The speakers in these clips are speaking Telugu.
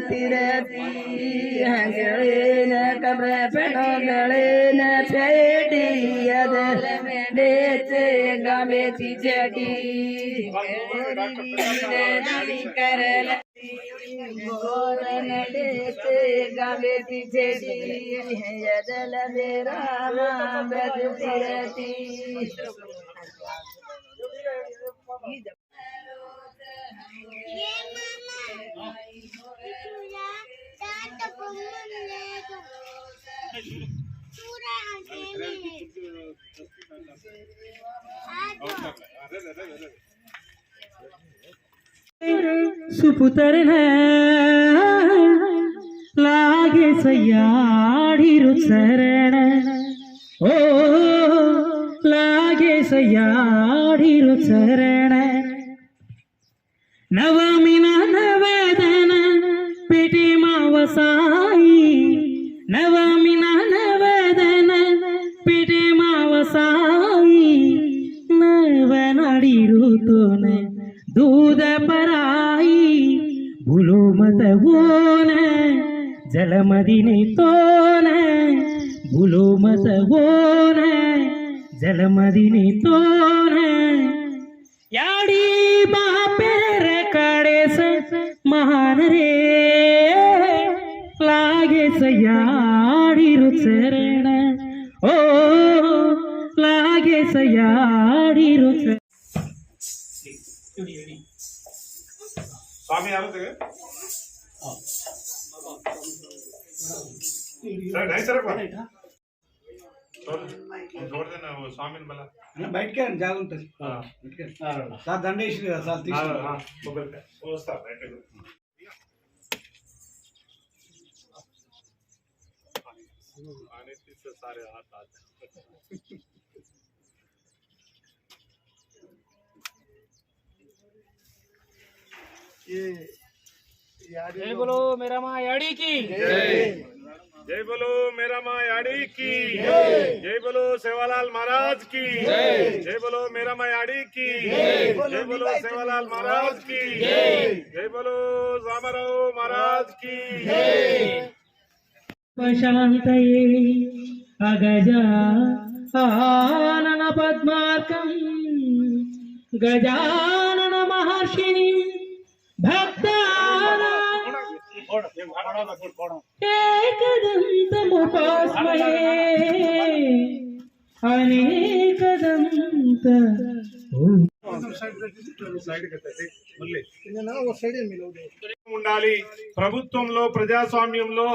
करती रहती है। गलेन कपड़े पड़ो गलेन पेटियद बेचे गमे चीजटी कर बोलन बेचे गमे चीजटी यदल मेरा नाम ಸುಪುತರನ ಲಾಗೆ ಸಯ್ಯಾಡಿರು ಶರಣ ಓ ಲಾಗೆ ಸಯ್ಯಾಡಿರು ಶರಣ ಮಸವೋನ ಜಲಮದಿನಿ ತೋನ ಬುಲೋ ಮಸವೋನ ಜಲಮದಿನಿ ತೋನ ಯಾಡಿ ಮಾಪೇರ ಕಾಡೇಸ ಮಹಾನ ರೇ ಲಾಗೇಸ ಯಾಡಿರು ಚರಣ ಓ ಲಾಗೇಸ ಯಾಡಿರು ಚರಣ சுவாமி யாரது చూడదే స్వామిని బల బయటకే అండి జాగుంటుంది సార్ దండ వేసింది కదా సార్ తీసుకుంటా सारे हाथ आते ये जय बोलो मेरा माँ याड़ी की। जय। बोलो मेरा माँ याड़ी की। जय। बोलो सेवालाल महाराज की। जय। बोलो मेरा माँ याड़ी की। जय। बोलो सेवालाल महाराज की। जय। बोलो रामाराव महाराज की। शान्तये अगजा आनन पद्मार्कम्। गजानन महर्षिणि भक्तानां एकदन्तमुपास्महे अनेकदन्त ఉండాలి. ప్రభుత్వంలో ప్రజాస్వామ్యంలో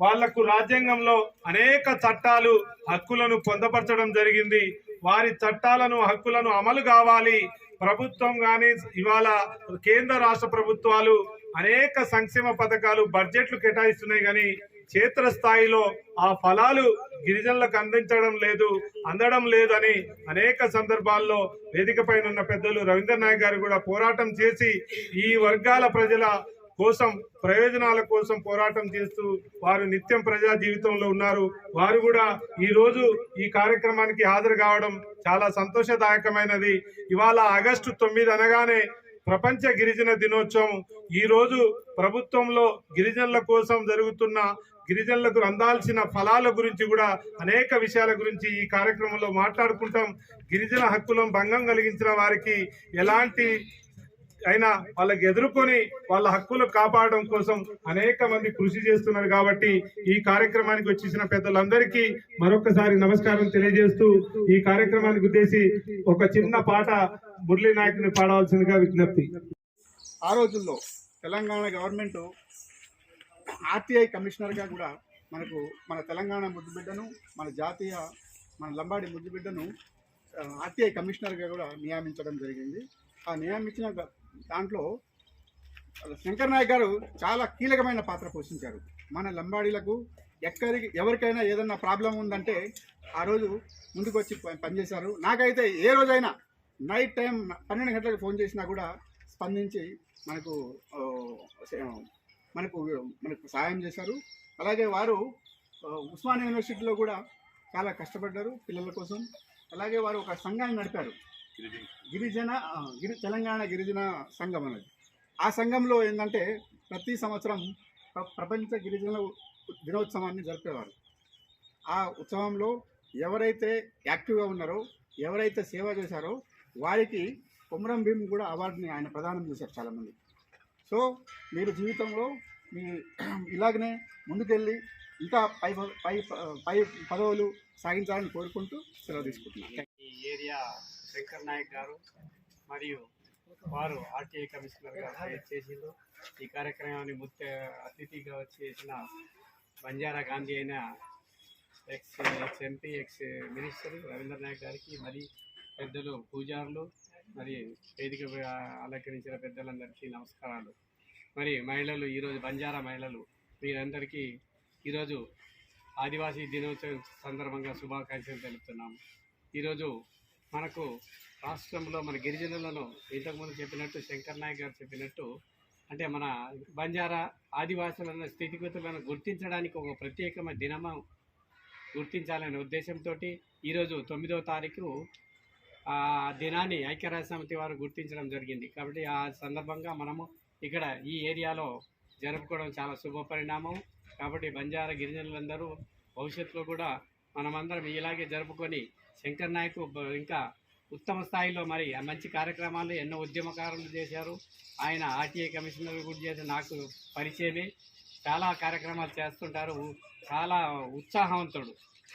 వాళ్ళకు రాజ్యాంగంలో అనేక చట్టాలు హక్కులను పొందపరచడం జరిగింది. వారి చట్టాలను హక్కులను అమలు కావాలి. ప్రభుత్వం కానీ ఇవాళ కేంద్ర రాష్ట్ర ప్రభుత్వాలు అనేక సంక్షేమ పథకాలు బడ్జెట్లు కేటాయిస్తున్నాయి కానీ క్షేత్ర స్థాయిలో ఆ ఫలాలు గిరిజనులకు అందించడం లేదు అందడం లేదని అనేక సందర్భాల్లో వేదిక పైన ఉన్న పెద్దలు రవీంద్రనాయక్ గారు కూడా పోరాటం చేసి ఈ వర్గాల ప్రజల కోసం ప్రయోజనాల కోసం పోరాటం చేస్తూ వారు నిత్యం ప్రజా జీవితంలో ఉన్నారు. వారు కూడా ఈ రోజు ఈ కార్యక్రమానికి హాజరు కావడం చాలా సంతోషదాయకమైనది. ఇవాళ ఆగస్టు తొమ్మిది అనగానే ప్రపంచ గిరిజన దినోత్సవం. ఈ రోజు ప్రభుత్వంలో గిరిజనుల కోసం జరుగుతున్న గిరిజనులకు అందాల్సిన ఫలాల గురించి కూడా అనేక విషయాల గురించి ఈ కార్యక్రమంలో మాట్లాడుకుంటాం. గిరిజన హక్కులను భంగం కలిగించిన వారికి ఎలాంటి అయినా వాళ్ళకి ఎదుర్కొని వాళ్ళ హక్కులు కాపాడడం కోసం అనేక మంది కృషి చేస్తున్నారు కాబట్టి ఈ కార్యక్రమానికి వచ్చేసిన పెద్దలందరికీ మరొకసారి నమస్కారం తెలియజేస్తూ ఈ కార్యక్రమానికి ఉద్దేశి ఒక చిన్న పాట మురళీ నాయకుని పాడవలసిందిగా విజ్ఞప్తి. ఆ రోజుల్లో తెలంగాణ గవర్నమెంట్ ఆర్టీఐ కమిషనర్గా కూడా మనకు మన తెలంగాణ ముద్దుబిడ్డను మన జాతీయ మన లంబాడి ముద్దుబిడ్డను ఆర్టీఐ కమిషనర్గా కూడా నియమించడం జరిగింది. ఆ నియమించిన దాంట్లో శంకర్ నాయక్ గారు చాలా కీలకమైన పాత్ర పోషించారు. మన లంబాడీలకు ఎక్కడికి ఎవరికైనా ఏదన్నా ప్రాబ్లం ఉందంటే ఆ రోజు ముందుకు వచ్చి పనిచేశారు. నాకైతే ఏ రోజైనా నైట్ టైం పన్నెండు గంటలకు ఫోన్ చేసినా కూడా స్పందించి మనకు మనకు మనకు సహాయం చేశారు. అలాగే వారు ఉస్మానియా యూనివర్సిటీలో కూడా చాలా కష్టపడ్డారు పిల్లల కోసం. అలాగే వారు ఒక సంఘాన్ని నడిపారు. గిరిజన గిరి తెలంగాణ గిరిజన సంఘం అనేది. ఆ సంఘంలో ఏంటంటే ప్రతి సంవత్సరం ప్రపంచ గిరిజన దినోత్సవాన్ని జరిపేవారు ఆ ఉత్సవంలో ఎవరైతే యాక్టివ్గా ఉన్నారో ఎవరైతే సేవ చేశారో వారికి కొమరం భీమ్ కూడా అవార్డుని ఆయన ప్రదానం చేశారు చాలామంది. సో మీరు జీవితంలో మీ ఇలాగనే ముందుకెళ్ళి ఇంకా పై పై పై పదవులు సాగించాలని కోరుకుంటూ సెలవు తీసుకుంటున్నాను. ఈ ఏరియా శంకర్ నాయక్ గారు మరియు వారు ఆర్టీఐ కమిషనర్ గారు చేసిండ్రు. ఈ కార్యక్రమాన్ని ముఖ్య అతిథిగా వచ్చేసిన బంజారా గాంధీ అయిన ex ex MP ex minister Ravindra Nayak గారికి మరి పెద్దలు పూజారులు మరి వేదిక అలంకరించిన పెద్దలందరికీ నమస్కారాలు. మరి మహిళలు ఈరోజు బంజారా మహిళలు మీరందరికీ ఈరోజు ఆదివాసీ దినోత్సవం సందర్భంగా శుభాకాంక్షలు తెలుపుతున్నాము. ఈరోజు మనకు రాష్ట్రంలో మన గిరిజనులను ఇంతకుముందు చెప్పినట్టు శంకర్ నాయక్ గారు చెప్పినట్టు అంటే మన బంజారా ఆదివాసులను స్థితిగతులను గుర్తించడానికి ఒక ప్రత్యేకమైన దినమ గుర్తించాలనే ఉద్దేశంతో ఈరోజు తొమ్మిదవ తారీఖు ఆ దినాన్ని ఐక్యరాజ్య సమితి వారు గుర్తించడం జరిగింది. కాబట్టి ఆ సందర్భంగా మనము ఇక్కడ ఈ ఏరియాలో జరుపుకోవడం చాలా శుభ పరిణామం కాబట్టి బంజారా గిరిజనులందరూ భవిష్యత్తులో కూడా మనమందరం ఇలాగే జరుపుకొని శంకర్ నాయక్ బ- ఇంకా ఉత్తమ స్థాయిలో మరి ఆ మంచి కార్యక్రమాలు ఎన్నో ఉద్యమకారులు చేశారు ఆయన ఆర్టీఐ కమిషనర్ కూడా చేసి నాకు పరిచయమే చాలా కార్యక్రమాలు చేస్తుంటారు ఉ- చాలా ఉత్సాహవంతుడు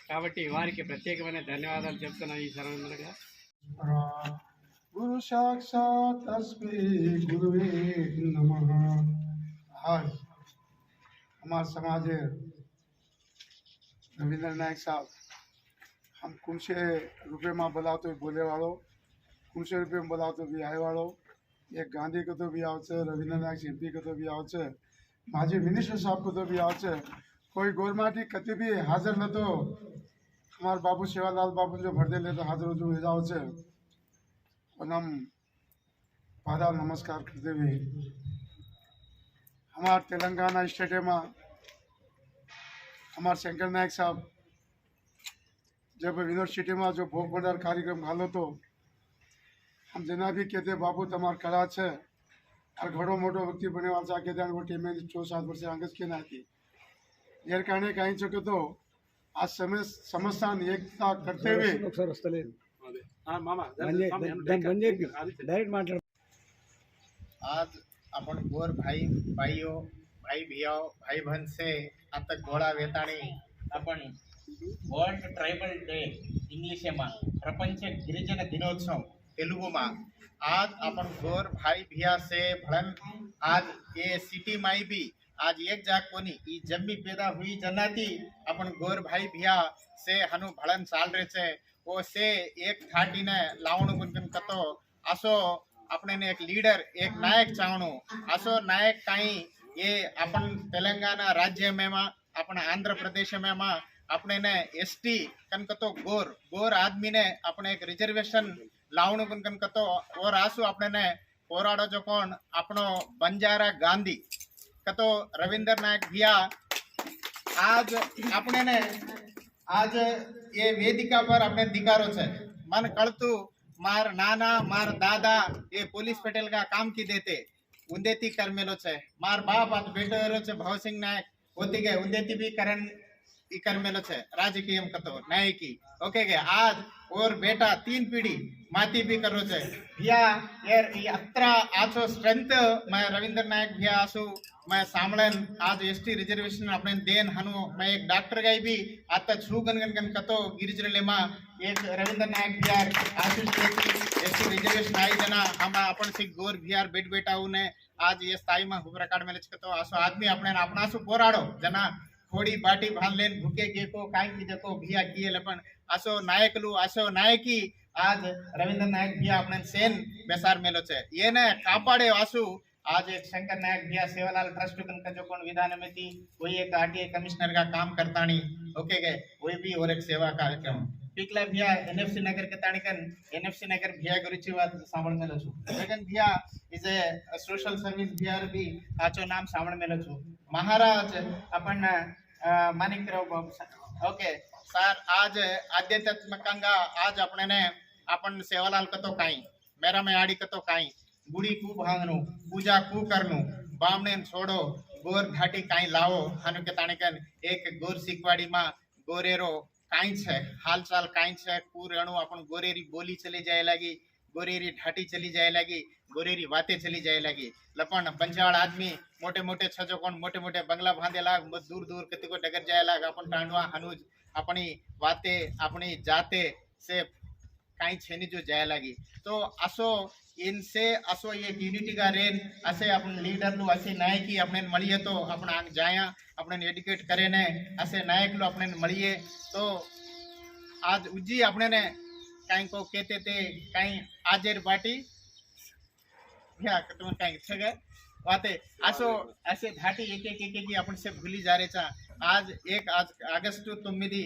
కాబట్టి వారికి ప్రత్యేకమైన ధన్యవాదాలు చెప్తున్నాను ఈ సందర్భంగా गुरु साक्षात तस्मै गुरुवे नमः आज हमारे समाज है रविंद्र नायक साहब हम कुण से रुपये में बोला तो बोले वालों कुण से रुपये में बोला तो बिहार वालों एक गांधी को तो भी आव है रविंद्र नायक एमपी को तो भी आव है माजी मिनिस्टर साहब को तो भी आव है कोई गोरमाटी कति भी हाजिर न तो हमारे बाबू सेवालाल बाबू जो भरदे ले तो हाजिर जो भेजाओ है और हम पादा नमस्कार करते हुए हमारे तेलंगाना स्टेट में हमारे शंकर नायक साहब जब यूनिवर्सिटी में जो भोग भंडार कार्यक्रम घालो तो हम जना भी कहते बाबू तमार कला छे और घड़ो मोटो व्यक्ति बने वाला के जान वो टीम में छो सात वर्ष आगे के ना थी यार कहने कहीं चुके तो आज समय समस्या एकता करते हुए आज अपन गोर भाई भाइयों भाई भैया भाई बहन से આતક ગોળા વેતાણી આપણ વર્લ્ડ ટ્રાઇબલ ડે ઇંગ્લિશમાં પ્રપંચ ગિરિજન દિનોત્સવ તેલુગુમાં. આજ આપણ ગોર ભાઈ ભિયા સે ભળન આજ એ સિટી માઈ બી આજ એક જાગ કોની, ઈ જમ્મી પેદા હુઈ જનાતી આપણ ગોર ભાઈ ભિયા સે હનુ ભળન ચાલ રહે છે. ઓ સે એક થાટીને લાવણું ગુંજન કતો આસો આપણે એક લીડર એક નાયક ચાવણું. આસો, નાયક કાંઈ એ આપણ તેલંગાના રાજ્ય પ્રદેશ મેમાં આપણે ને એસટી કન કતો ગોર ગોર આદમીને આપણે એક રિઝર્વેશન લાવણું કન કન કતો, ઓર આસુ આપણે ને પોરાડો જો કોણ, આપણો બંજારા ગાંધી. કતો રવિન્દ્ર નાયક ભિયા, આજ આપણે ને આજ એ વેદિકા પર આપણે દીકારો છે. મન કળતું, માર નાના, માર દાદા એ પોલીસ પટેલ કા કામ કી દેતે. उंदेती करमेलोच आहे मार बाप आता भेटवरोच भावसिंग नायक। होती गे उंदेती बी करण करमेलोच आहे राजकीय कतो, नायकी। ओके गे, आज और बेटा तीन पीढ़ी माती भी करो आहे या यार अत्रा आचो स्ट्रेंथ, मैं रविंद्र नायक भैया आसो। मैं सामळन आज एसटी रिजर्वेशन अपने देन हनु मैं एक डॉक्टर गई भी आता छू गन गन गन कतो गिरिजन मा एक रविंद्र नायक बिहार आशीष एसटी रिजर्वेशन आई जना हम अपन से गोर बिहार बेट बेटा ने आज ये स्थाई में हुबरा कार्ड में कतो आसो आदमी अपने अपना सु पोराड़ो जना थोड़ी बाटी भान लेन भूखे गेको काई की देखो भिया किए लपन आसो नायकलू आसो नायकी आज रविंद्र नायक भैया अपने सेन बेसार मेलो छे ये ने कापाड़े आसु आज एक शंकर नायक भैया सेवालाल ट्रस्ट का जो कौन विधान में थी, वही एक आरटीए कमिश्नर का काम करतानी ओके गए? वही भी और एक सेवा कार्यक्रम। पिकला भैया एनएफसी नगर के ताणिकन एनएफसी नगर भैया गुरुची बात सांभळ में छु। लेकिन भैया इज़ ए सोशल सर्विस भैया भी आचो नाम सांभळ में छु। महाराज, अपन मानिकराव बाबू ओके, सर, आज आद्यत्मकंगा आज अपने ने, अपन सेवालाल कतो काई, मेरा में आड़ी कतो काई। गुड़ी खूब हांगनु पूजा खूब करनु बामने छोड़ो गोर घाटी काई लाओ हनुके तानेकन एक गोर सिकवाड़ी मा गोरेरो काई छे हाल काई छे पूरे अणु अपन गोरेरी बोली चले जाए लगी गोरेरी ढाटी चली जाए लगी गोरेरी बातें चली जाए लगी लपन बंजाड़ आदमी मोटे मोटे छजो कौन मोटे मोटे बंगला बांधे लाग दूर दूर कति को डगर जाए लाग अपन टांडवा हनुज अपनी बातें अपनी जाते से कहीं छेनी जो जाए लगी। तो असो, इनसे असो ये यूनिटी का रेन, असे अपने लीडर नु असे नए कि अपने मिलिए तो अपना आग जाया, अपने एडुकेट करे ने, असे नायक लो अपने मिलिए तो आज उज्जी अपने ने कहीं को कहते थे कहीं आजेर पार्टी तुम कहीं छ गए? वाते असो ऐसे घाटी एक एक एक एक अपन से भूली जा रहे था आज एक आज अगस्त तुम्हें तो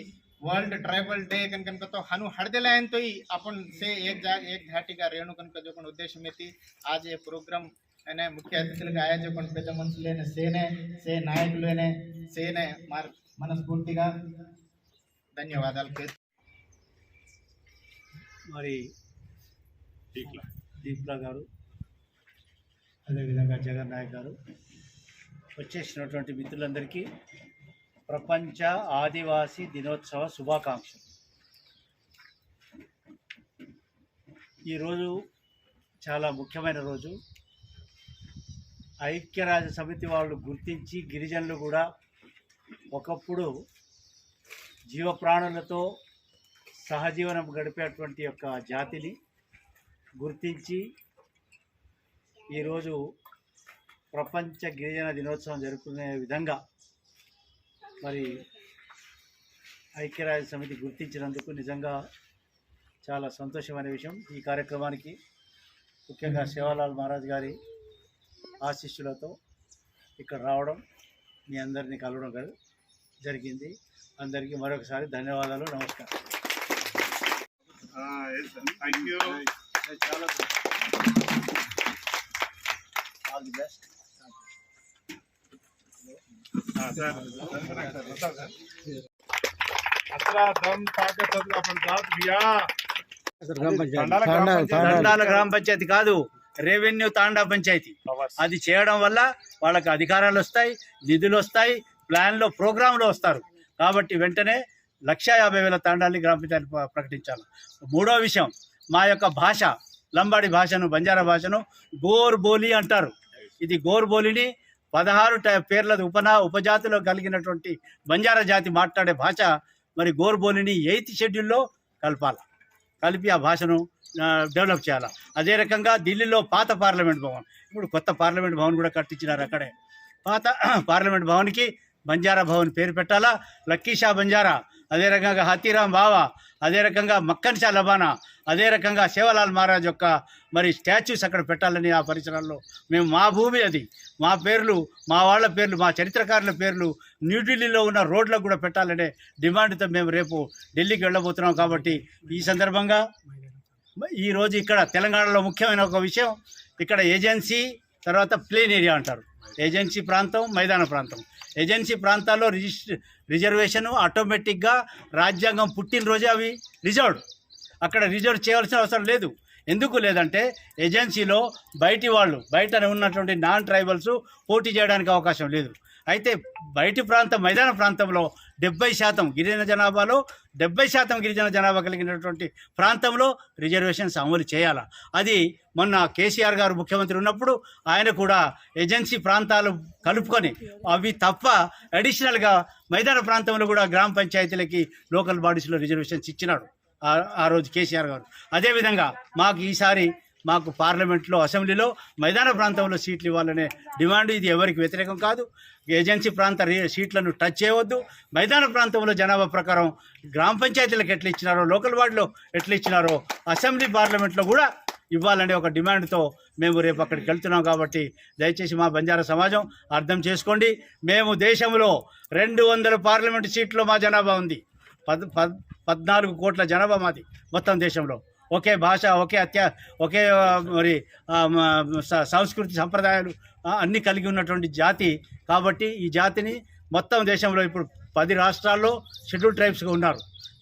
वर्ल्ड ट्राइबल डे कनकन तो हानू हळदेला है तो आपण से एक जाग एक घाटिका रेणु कनक जो उद्देश्य में थी। आज ये प्रोग्राम અને મુખ્ય અતિથિ લગ આયા जो પણ પેદા लेने से ने से नायक लेने से ने मार मनस्फूर्ति का धन्यवाद अलकेत మరి దీప్ల దీప్ల గారు पच्चीस జగన్ నాయక్ గారు अंदर की ప్రపంచ ఆదివాసీ దినోత్సవ శుభాకాంక్షలు. ఈరోజు చాలా ముఖ్యమైన రోజు. ఐక్యరాజ్య సమితి వాళ్ళు గుర్తించి గిరిజనులు కూడా ఒకప్పుడు జీవప్రాణులతో సహజీవనం గడిపేటువంటి యొక్క జాతిని గుర్తించి ఈరోజు ప్రపంచ గిరిజన దినోత్సవం జరుపుకునే విధంగా మరి ఐక్యరాజ్య సమితి గుర్తించినందుకు నిజంగా చాలా సంతోషమైన విషయం ఈ కార్యక్రమానికి. ముఖ్యంగా సేవాలాల్ మహారాజ్ గారి ఆశీస్సులతో ఇక్కడ రావడం మీ అందరినీ కలవడం జరిగింది. అందరికీ మరొకసారి ధన్యవాదాలు నమస్కారం. చాలా ఆల్ ది బెస్ట్ తండాల గ్రామ పంచాయతీ. కాదు రెవెన్యూ తాండా పంచాయతీ. అది చేయడం వల్ల వాళ్ళకి అధికారాలు వస్తాయి నిధులు వస్తాయి ప్లాన్లో ప్రోగ్రాంలో వస్తారు. కాబట్టి వెంటనే లక్ష యాభై వేల తాండాలని గ్రామ పంచాయతీ ప్రకటించాలి. మూడో విషయం మా యొక్క భాష లంబాడి భాషను బంజారా భాషను గోర్ బోలి అంటారు. ఇది గోర్ బోలిని పదహారు పేర్లది పేర్ల ఉపనా ఉపజాతిలో కలిగినటువంటి బంజారా జాతి మాట్లాడే భాష మరి గోర్బోలిని ఎయిత్ షెడ్యూల్లో కలపాలి. కలిపి ఆ భాషను డెవలప్ చేయాలి. అదే రకంగా ఢిల్లీలో పాత పార్లమెంట్ భవన్. ఇప్పుడు కొత్త పార్లమెంట్ భవన్ కూడా కట్టించినారు అక్కడే. పాత పార్లమెంట్ భవన్కి బంజారా భవన్ పేరు పెట్టాలా? లక్కీషా బంజారా. అదే రకంగా హతీరాం బావా. అదే రకంగా మక్కన్ షా లబానా. అదే రకంగా సేవలాల్ మహారాజ్ యొక్క మరి స్టాచ్యూస్ అక్కడ పెట్టాలని ఆ పరిసరాల్లో. మేము మా భూమి అది. మా పేర్లు మా వాళ్ళ పేర్లు మా చరిత్రకారుల పేర్లు న్యూఢిల్లీలో ఉన్న రోడ్లకు కూడా పెట్టాలనే డిమాండ్తో మేము రేపు ఢిల్లీకి వెళ్ళబోతున్నాం కాబట్టి ఈ సందర్భంగా ఈరోజు ఇక్కడ తెలంగాణలో ముఖ్యమైన ఒక విషయం ఇక్కడ ఏజెన్సీ తర్వాత ప్లేన్ ఏరియా అంటారు. ఏజెన్సీ ప్రాంతం మైదాన ప్రాంతం. ఏజెన్సీ ప్రాంతాల్లో రిజిస్టర్ రిజర్వేషన్ ఆటోమేటిక్గా రాజ్యాంగం పుట్టినరోజే అవి. రిజర్వ్డ్. అక్కడ రిజర్వ్ చేయాల్సిన అవసరం లేదు. ఎందుకు లేదంటే ఏజెన్సీలో బయటి వాళ్ళు బయట ఉన్నటువంటి నాన్ ట్రైబల్స్ పోటీ చేయడానికి అవకాశం లేదు. అయితే బయటి ప్రాంతం మైదాన ప్రాంతంలో డెబ్బై శాతం గిరిజన జనాభాలో డెబ్బై శాతం గిరిజన జనాభా కలిగినటువంటి ప్రాంతంలో రిజర్వేషన్స్ అమలు చేయాలి? అది మొన్న కేసీఆర్ గారు ముఖ్యమంత్రి ఉన్నప్పుడు ఆయన కూడా ఏజెన్సీ ప్రాంతాలు కలుపుకొని అవి తప్ప అడిషనల్గా మైదాన ప్రాంతంలో కూడా గ్రామ పంచాయతీలకి లోకల్ బాడీస్లో రిజర్వేషన్స్ ఇచ్చినాడు. ఆ- రోజు కేసీఆర్ గారు. అదేవిధంగా మాకు ఈసారి మాకు పార్లమెంట్లో అసెంబ్లీలో మైదాన ప్రాంతంలో సీట్లు ఇవ్వాలనే డిమాండ్ ఇది ఎవరికి వ్యతిరేకం కాదు. ఏజెన్సీ ప్రాంత సీట్లను టచ్ చేయవద్దు. మైదాన ప్రాంతంలో జనాభా ప్రకారం గ్రామ పంచాయతీలకు ఎట్లా ఇచ్చినారో లోకల్ వార్డులో ఎట్లా ఇచ్చినారో అసెంబ్లీ పార్లమెంట్లో కూడా ఇవ్వాలనే ఒక డిమాండ్తో మేము రేపు అక్కడికి వెళ్తున్నాం కాబట్టి దయచేసి మా బంజారా సమాజం అర్థం చేసుకోండి. మేము దేశంలో రెండు వందల పార్లమెంటు సీట్లో మా జనాభా ఉంది. పద్ పద్ పద్నాలుగు కోట్ల జనాభా మాది మొత్తం దేశంలో. ఒకే భాష ఒకే అత్యా ఒకే మరి సంస్కృతి సంప్రదాయాలు అన్నీ కలిగి ఉన్నటువంటి జాతి కాబట్టి ఈ జాతిని మొత్తం దేశంలో ఇప్పుడు పది రాష్ట్రాల్లో షెడ్యూల్ ట్రైబ్స్గా ఉన్నారు.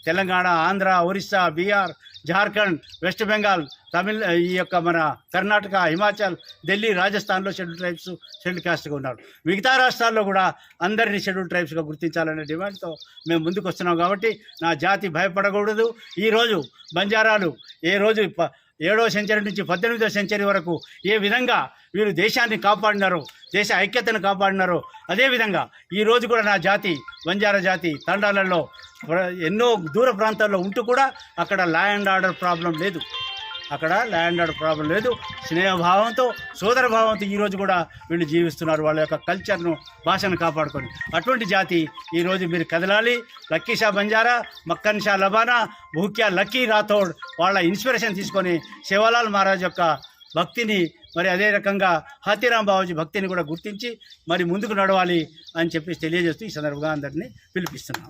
తెలంగాణ ఆంధ్ర ఒరిస్సా బీహార్ జార్ఖండ్ వెస్ట్ బెంగాల్ తమిళ ఈ యొక్క మన కర్ణాటక హిమాచల్ ఢిల్లీ రాజస్థాన్లో షెడ్యూల్ ట్రైబ్స్ షెడ్యూల్ కాస్ట్గా ఉన్నారు. మిగతా రాష్ట్రాల్లో కూడా అందరినీ షెడ్యూల్ ట్రైబ్స్గా గుర్తించాలనే డిమాండ్తో మేము ముందుకు వస్తున్నాం కాబట్టి నా జాతి భయపడకూడదు. ఈరోజు బంజారాలు ఏ రోజు ప- ఏడవ సెంచరీ నుంచి పద్దెనిమిదవ సెంచరీ వరకు ఏ విధంగా వీరు దేశాన్ని కాపాడినారో దేశ ఐక్యతను కాపాడినారో అదేవిధంగా ఈరోజు కూడా నా జాతి బంజారా జాతి తండాలలో ఎన్నో దూర ప్రాంతాల్లో ఉంటూ కూడా అక్కడ లా అండ్ ఆర్డర్ ప్రాబ్లం లేదు. అక్కడ ల్యాండ్ ఆర్డర్ ప్రాబ్లం లేదు. స్నేహభావంతో సోదర భావంతో ఈరోజు కూడా వీళ్ళు జీవిస్తున్నారు. వాళ్ళ యొక్క కల్చర్ను భాషను కాపాడుకొని. అటువంటి జాతి ఈరోజు మీరు కదలాలి. లక్కీ షా బంజారా మక్కన్ షా లబానా భూక్యా లక్కీ రాథోడ్ వాళ్ళ ఇన్స్పిరేషన్ తీసుకొని శివలాల్ మహారాజ్ యొక్క భక్తిని మరి అదే రకంగా హాతీరాం బాబుజీ భక్తిని కూడా గుర్తించి మరి ముందుకు నడవాలి అని చెప్పేసి తెలియజేస్తూ ఈ సందర్భంగా అందరినీ పిలిపిస్తున్నాం.